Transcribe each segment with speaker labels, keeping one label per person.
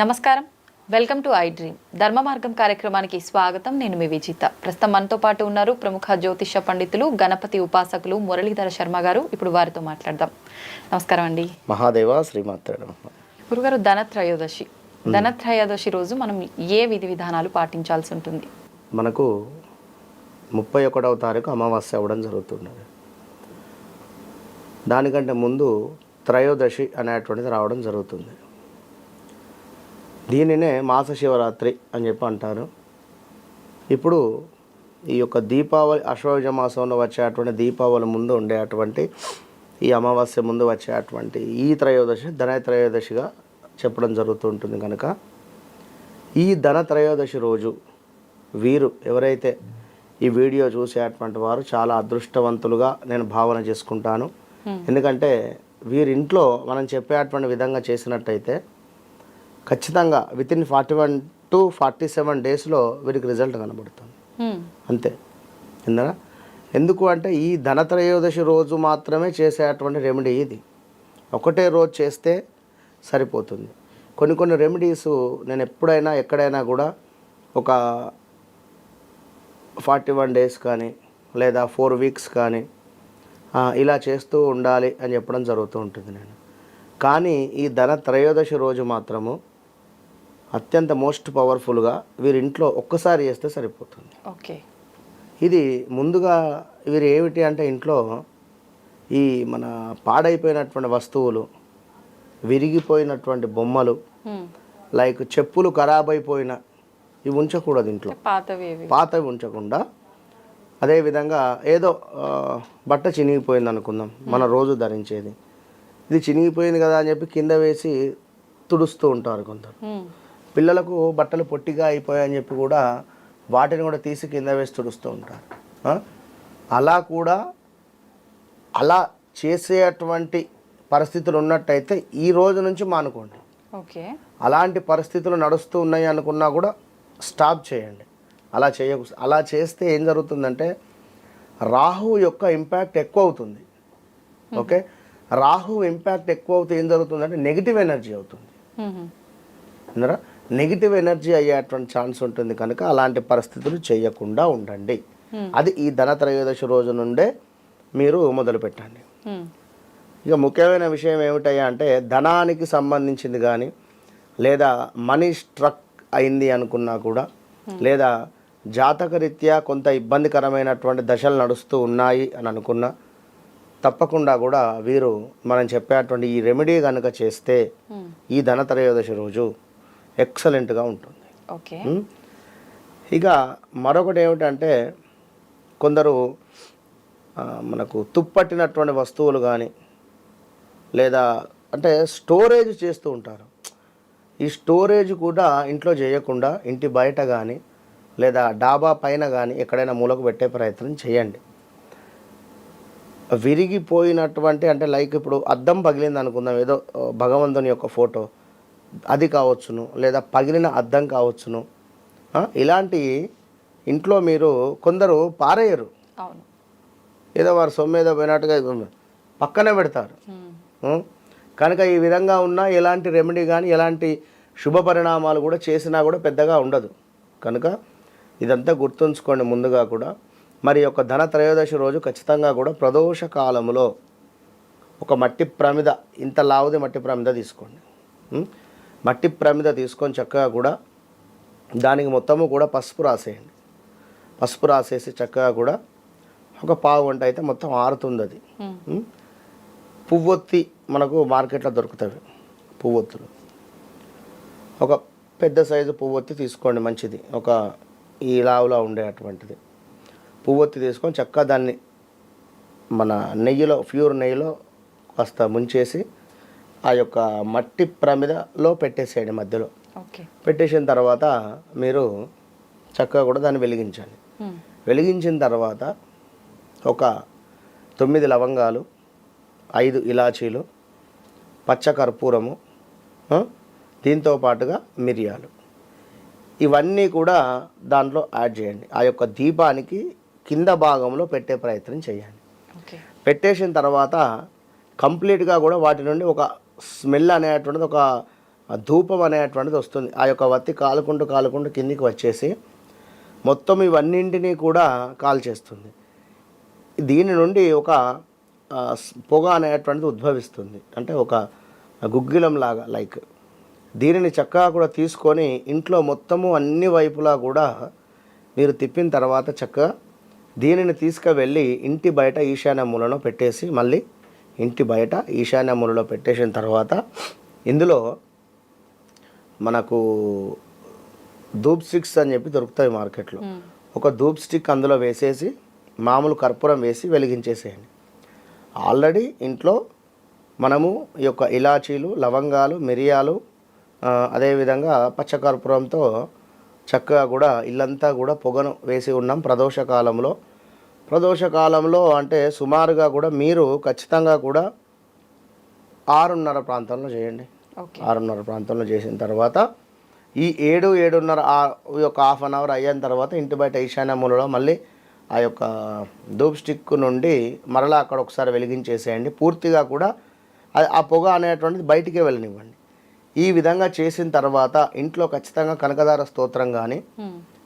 Speaker 1: నమస్కారం. Welcome to iDream. Dharma Margam కార్యక్రమానికి స్వాగతం. నేను మీ విజిత. ప్రస్తుతం మనతో పాటు ఉన్నారు ప్రముఖ జ్యోతిష పండితులు గణపతి ఉపాసకులు మురళీధర శర్మ గారు. ఇప్పుడు వారితో మాట్లాడదాం. నమస్కారం అండి.
Speaker 2: మహాదేవ శ్రీమాత్రే నమః.
Speaker 1: గురుగారు ధనత్రయోదశి. ధనత్రయోదశి రోజు మనం ఏ విధి విధానాలు పాటించాల్సి ఉంటుంది?
Speaker 2: మనకు ముప్పై ఒకటవ తారీఖు అమావాస్య అవ్వడం జరుగుతున్నది. దానికంటే ముందు త్రయోదశి అనేటువంటిది రావడం జరుగుతుంది. దీనినే మాస శివరాత్రి అని చెప్పి అంటారు. ఇప్పుడు ఈ యొక్క దీపావళి అశ్వయుజ మాసంలో వచ్చేటువంటి దీపావళి ముందు ఉండేటువంటి ఈ అమావాస్య ముందు వచ్చేటువంటి ఈ త్రయోదశి ధన త్రయోదశిగా చెప్పడం జరుగుతుంటుంది కనుక. ఈ ధన త్రయోదశి రోజు వీరు ఎవరైతే ఈ వీడియో చూసేటువంటి వారు చాలా అదృష్టవంతులుగా నేను భావన చేసుకుంటాను. ఎందుకంటే వీరింట్లో మనం చెప్పేటువంటి విధంగా చేసినట్టయితే ఖచ్చితంగా with in forty one to forty seven డేస్లో వీరికి రిజల్ట్ కనబడుతుంది. అంతే. ఇందనా ఎందుకు అంటే ఈ ధనత్రయోదశి రోజు మాత్రమే చేసేటువంటి రెమెడీ ఇది. ఒకటే రోజు చేస్తే సరిపోతుంది. కొన్ని కొన్ని రెమెడీస్ నేను ఎప్పుడైనా ఎక్కడైనా కూడా ఒక ఫార్టీ వన్ డేస్ కానీ లేదా ఫోర్ వీక్స్ కానీ ఇలా చేస్తూ ఉండాలి అని చెప్పడం జరుగుతూ ఉంటుంది నేను. కానీ ఈ ధన త్రయోదశి రోజు మాత్రము అత్యంత మోస్ట్ పవర్ఫుల్గా వీరింట్లో ఒక్కసారి చేస్తే సరిపోతుంది.
Speaker 1: ఓకే.
Speaker 2: ఇది ముందుగా వీరు ఏమిటి అంటే ఇంట్లో ఈ మన పాడైపోయినటువంటి వస్తువులు విరిగిపోయినటువంటి బొమ్మలు. లైక్ చెప్పులు ఖరాబ్ అయిపోయిన ఇవి ఉంచకూడదు ఇంట్లో.
Speaker 1: పాతవి
Speaker 2: పాతవి ఉంచకుండా అదేవిధంగా ఏదో బట్ట చినిగిపోయింది అనుకుందాం మన రోజు ధరించేది. ఇది చినిగిపోయింది కదా అని చెప్పి కింద వేసి తుడుస్తూ ఉంటారు కొందరు. పిల్లలకు బట్టలు పొట్టిగా అయిపోయాయని చెప్పి కూడా వాటిని కూడా తీసి కింద వేసి తుడుస్తూ ఉంటారు? అలా కూడా అలా చేసేటువంటి పరిస్థితులు ఉన్నట్టయితే ఈ రోజు నుంచి మానుకోండి.
Speaker 1: ఓకే.
Speaker 2: అలాంటి పరిస్థితులు నడుస్తూ ఉన్నాయి అనుకున్నా కూడా స్టాప్ చేయండి. అలా చేయకు అలా చేస్తే ఏం జరుగుతుందంటే రాహు యొక్క ఇంపాక్ట్ ఎక్కువ అవుతుంది. ఓకే? రాహు ఇంపాక్ట్ ఎక్కువ అవుతే ఏం జరుగుతుందంటే నెగిటివ్ ఎనర్జీ అవుతుంది. నెగిటివ్ ఎనర్జీ అయ్యేటువంటి ఛాన్స్ ఉంటుంది కనుక అలాంటి పరిస్థితులు చేయకుండా ఉండండి అది ఈ ధన త్రయోదశి రోజు నుండే మీరు మొదలు పెట్టండి. ఇక ముఖ్యమైన విషయం ఏమిటయ్యా అంటే ధనానికి సంబంధించింది కానీ లేదా మనీ స్ట్రక్ అయింది అనుకున్నా కూడా లేదా జాతకరీత్యా కొంత ఇబ్బందికరమైనటువంటి దశలు నడుస్తూ ఉన్నాయి అని అనుకున్నా తప్పకుండా కూడా వీరు మనం చెప్పేటువంటి ఈ రెమెడీ కనుక చేస్తే. ఈ ధనత్రయోదశి రోజు ఎక్సలెంట్గా ఉంటుంది.
Speaker 1: ఓకే?
Speaker 2: ఇక మరొకటి ఏమిటంటే కొందరు మనకు తుప్పట్టినటువంటి వస్తువులు కానీ లేదా అంటే స్టోరేజ్ చేస్తూ ఉంటారు. ఈ స్టోరేజ్ కూడా ఇంట్లో చేయకుండా ఇంటి బయట కానీ లేదా డాబా పైన కానీ ఎక్కడైనా మూలకు పెట్టే ప్రయత్నం చేయండి. విరిగిపోయినటువంటి అంటే లైక్ ఇప్పుడు అద్దం పగిలింది అనుకుందాం ఏదో భగవంతుని యొక్క ఫోటో. అది కావచ్చును లేదా పగిలిన అద్దం కావచ్చును. ఇలాంటి ఇంట్లో మీరు కొందరు పారేయరు. ఏదో వారు సొమ్మేదో పోయినట్టుగా పక్కనే పెడతారు? కనుక ఈ విధంగా ఉన్న ఎలాంటి రెమెడీ కానీ ఎలాంటి శుభ పరిణామాలు కూడా చేసినా కూడా పెద్దగా ఉండదు. కనుక ఇదంతా గుర్తుంచుకోండి ముందుగా కూడా. మరి యొక్క ధన త్రయోదశి రోజు ఖచ్చితంగా కూడా ప్రదోష కాలములో ఒక మట్టి ప్రమిద ఇంత లావుది మట్టి ప్రమిద తీసుకోండి? మట్టి ప్రమిద తీసుకొని చక్కగా కూడా దానికి మొత్తము కూడా పసుపు రాసేయండి. పసుపు రాసేసి చక్కగా కూడా ఒక పావు గంట అయితే మొత్తం ఆరుతుంది అది. ఉం? పువ్వొత్తి మనకు మార్కెట్లో దొరుకుతాయి పువ్వొత్తులు. ఒక పెద్ద సైజు పువ్వొత్తి తీసుకోండి మంచిది. ఒక ఈ లావులా ఉండేటువంటిది పువ్వొత్తి తీసుకొని చక్కగా దాన్ని మన నెయ్యిలో ప్యూర్ నెయ్యిలో కాస్త ముంచేసి ఆ యొక్క మట్టి ప్రమిదలో పెట్టేసేయండి మధ్యలో. పెట్టేసిన తర్వాత మీరు చక్కగా కూడా దాన్ని వెలిగించండి.
Speaker 1: హ్మ్.
Speaker 2: వెలిగించిన తర్వాత ఒక తొమ్మిది లవంగాలు ఐదు ఇలాచీలు పచ్చ కర్పూరము దీంతో పాటుగా మిరియాలు. ఇవన్నీ కూడా దాంట్లో యాడ్ చేయండి. ఆ యొక్క దీపానికి కింద భాగంలో పెట్టే ప్రయత్నం చేయండి. పెట్టేసిన తర్వాత కంప్లీట్గా కూడా వాటి నుండి ఒక స్మెల్ అనేటువంటిది ఒక ధూపం అనేటువంటిది వస్తుంది. ఆ యొక్క వత్తి కాలుకుంటూ కాలుకుంటూ కిందికి వచ్చేసి మొత్తం ఇవన్నింటినీ కూడా కాల్చేస్తుంది. దీని నుండి ఒక పొగ అనేటువంటిది ఉద్భవిస్తుంది. అంటే ఒక గుగ్గిలం లాగా లైక్ దీనిని చక్కగా కూడా తీసుకొని ఇంట్లో మొత్తము అన్ని వైపులా కూడా మీరు తిప్పిన తర్వాత చక్కగా దీనిని తీసుకువెళ్ళి ఇంటి బయట ఈశాన్య మూలలో పెట్టేసి మళ్ళీ ఇంటి బయట ఈశాన్య మూలలో పెట్టేసిన తర్వాత ఇందులో మనకు ధూప్ స్టిక్స్ అని చెప్పి దొరుకుతాయి మార్కెట్లో. ఒక ధూప్ స్టిక్ అందులో వేసేసి మామూలు కర్పూరం వేసి వెలిగించేసేయండి. ఆల్రెడీ ఇంట్లో మనము ఈ యొక్క ఇలాచీలు లవంగాలు మిరియాలు అదేవిధంగా పచ్చకర్పూరంతో చక్కగా కూడా ఇల్లంతా కూడా పొగను వేసి ఉన్నాం. ప్రదోష కాలంలో ప్రదోష కాలంలో అంటే సుమారుగా కూడా మీరు ఖచ్చితంగా కూడా ఆరున్నర ప్రాంతంలో చేయండి. ఆరున్నర ప్రాంతంలో చేసిన తర్వాత ఈ ఏడు ఏడున్నర ఆ- ఈ యొక్క హాఫ్ అన్ అవర్ అయిన తర్వాత ఇంటి బయట ఈశాన్య మూలలో మళ్ళీ ఆ యొక్క ధూప్ స్టిక్ నుండి మరలా అక్కడ ఒకసారి వెలిగించేసేయండి. పూర్తిగా కూడా ఆ- ఆ పొగ అనేటువంటిది బయటికే వెళ్ళనివ్వండి. ఈ విధంగా చేసిన తర్వాత ఇంట్లో ఖచ్చితంగా కనకదార స్తోత్రం కానీ.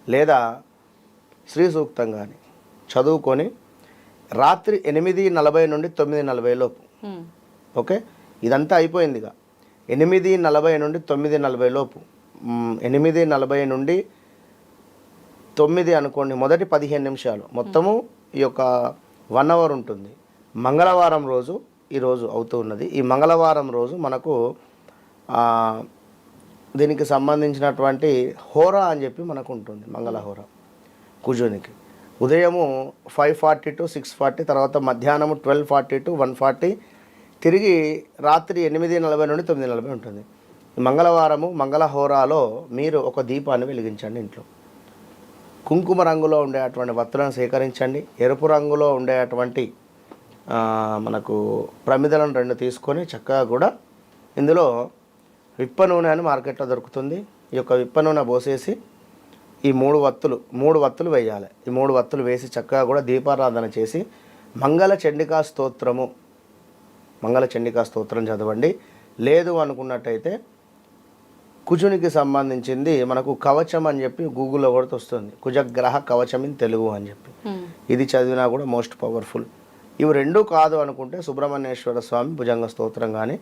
Speaker 2: లేదా శ్రీ సూక్తం కానీ చదువుకొని రాత్రి ఎనిమిది నలభై నుండి తొమ్మిది నలభై లోపు.
Speaker 1: ఉమ్.
Speaker 2: ఓకే? ఇదంతా అయిపోయింది ఇక. ఎనిమిది నలభై నుండి తొమ్మిది నలభై లోపు. ఎనిమిది నలభై నుండి తొమ్మిది అనుకోండి మొదటి పదిహేను నిమిషాలు. మొత్తము ఈ యొక్క వన్ అవర్ ఉంటుంది. మంగళవారం రోజు ఈరోజు అవుతూ ఉన్నది. ఈ మంగళవారం రోజు మనకు దీనికి సంబంధించినటువంటి హోరా అని చెప్పి మనకు ఉంటుంది మంగళహోర. కుజునికి. ఉదయము five forty to six forty తర్వాత మధ్యాహ్నము twelve forty to one forty తిరిగి రాత్రి ఎనిమిది నలభై నుండి తొమ్మిది నలభై ఉంటుంది. మంగళవారము మంగళహోరాలో మీరు ఒక దీపాన్ని వెలిగించండి ఇంట్లో. కుంకుమ రంగులో ఉండేటువంటి వత్తులను సేకరించండి. ఎరుపు రంగులో ఉండేటువంటి మనకు ప్రమిదలను రెండు తీసుకొని చక్కగా కూడా ఇందులో విప్ప నూనె అని మార్కెట్లో దొరుకుతుంది. ఈ యొక్క విప్ప నూనె పోసేసి ఈ మూడు వత్తులు మూడు వత్తులు వేయాలి. ఈ మూడు వత్తులు వేసి చక్కగా కూడా దీపారాధన చేసి మంగళ చండికా స్తోత్రము. మంగళ చండికా స్తోత్రం చదవండి. లేదు అనుకున్నట్టయితే కుజునికి సంబంధించింది మనకు కవచం అని చెప్పి గూగుల్లో కూడా వస్తుంది. కుజగ్రహ కవచం ఇన్ తెలుగు అని చెప్పి. ఇది చదివినా కూడా మోస్ట్ పవర్ఫుల్. ఇవి రెండూ కాదు అనుకుంటే సుబ్రహ్మణ్యేశ్వర స్వామి భుజంగ స్తోత్రం కానీ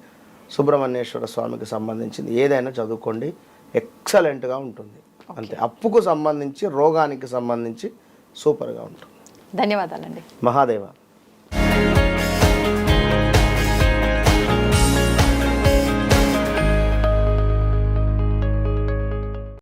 Speaker 2: సుబ్రహ్మణ్యేశ్వర స్వామికి సంబంధించింది. ఏదైనా చదువుకోండి. ఎక్సలెంట్గా ఉంటుంది. అంతే. అప్పుకు సంబంధించి రోగానికి సంబంధించి సూపర్గా ఉంటుంది.
Speaker 1: ధన్యవాదాలండి.
Speaker 2: మహాదేవ.